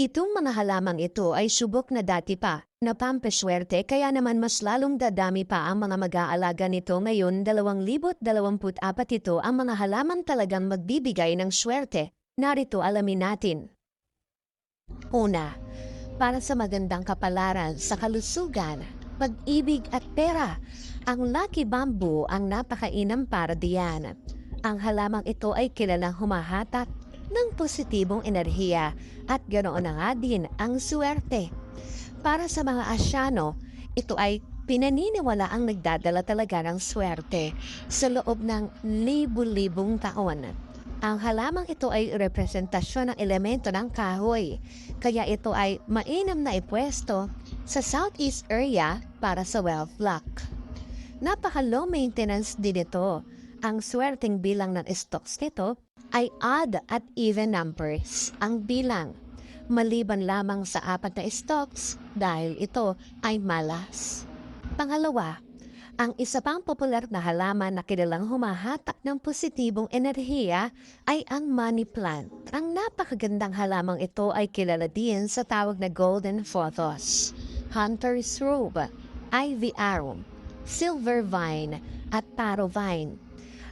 Itong mga halamang ito ay subok na dati pa, na pampaswerte kaya naman mas lalong dadami pa ang mga mag-aalaga nito ngayon 2024 ito ang mga halaman talagang magbibigay ng swerte. Narito alamin natin. Una, para sa magandang kapalaran sa kalusugan, pag-ibig at pera, ang Lucky Bamboo ang napakainam para diyan. Ang halamang ito ay kilalang humahatak ng positibong enerhiya at ganoon na nga din ang swerte. Para sa mga Asyano, ito ay pinaniniwala ang nagdadala talaga ng swerte sa loob ng libu-libong taon. Ang halamang ito ay representasyon ng elemento ng kahoy, kaya ito ay mainam na ipwesto sa southeast area para sa wealth luck. Napaka-low maintenance din ito. Ang swerteng bilang ng stocks nito ay odd at even numbers ang bilang. Maliban lamang sa apat na stocks dahil ito ay malas. Pangalawa, ang isa pang popular na halaman na kilalang humahatak ng positibong enerhiya ay ang money plant. Ang napakagandang halamang ito ay kilala din sa tawag na golden photos, hunter's robe, ivy arum, silver vine, at taro vine.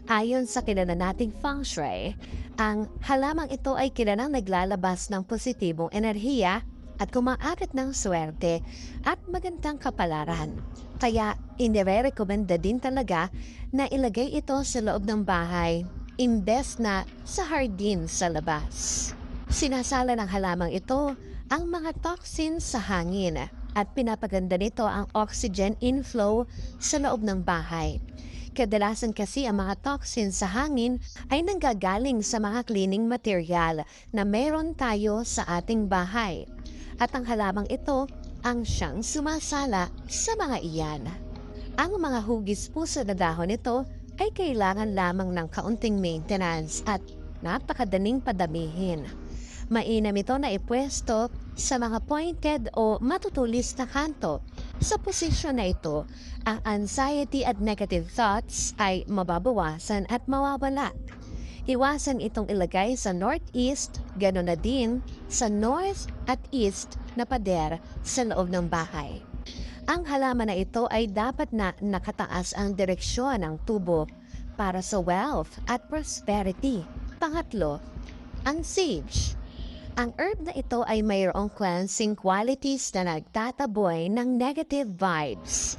Ayon sa kilala nating feng shui, ang halamang ito ay kilalang naglalabas ng positibong enerhiya at kumaakit ng swerte at magandang kapalaran. Kaya inire-recommenda din talaga na ilagay ito sa loob ng bahay imbes na sa hardin sa labas. Sinasala ng halamang ito ang mga toxins sa hangin at pinapaganda nito ang oxygen inflow sa loob ng bahay. Kadalasan kasi ang mga toxins sa hangin ay nanggagaling sa mga cleaning material na meron tayo sa ating bahay. At ang halamang ito ang siyang sumasala sa mga iyan. Ang mga hugis po sa dahon nito ay kailangan lamang ng kaunting maintenance at napakadaling padamihin. Mainam ito na ipwesto sa mga pointed o matutulis na kanto. Sa posisyon na ito, ang anxiety at negative thoughts ay mababawasan at mawawala. Iwasan itong ilagay sa northeast, gano'n na din sa north at east na pader sa loob ng bahay. Ang halaman na ito ay dapat na nakataas ang direksyon ng tubo para sa wealth at prosperity. Pangatlo, ang sage. Ang herb na ito ay mayroong cleansing qualities na nagtataboy ng negative vibes.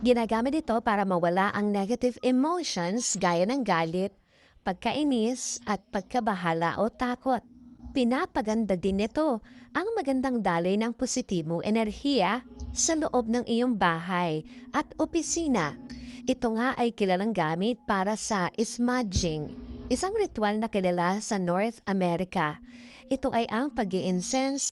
Ginagamit ito para mawala ang negative emotions gaya ng galit, pagkainis at pagkabahala o takot. Pinapaganda din nito ang magandang daloy ng positibong enerhiya sa loob ng iyong bahay at opisina. Ito nga ay kilalang gamit para sa smudging, isang ritual na kilala sa North America. Ito ay ang pag incense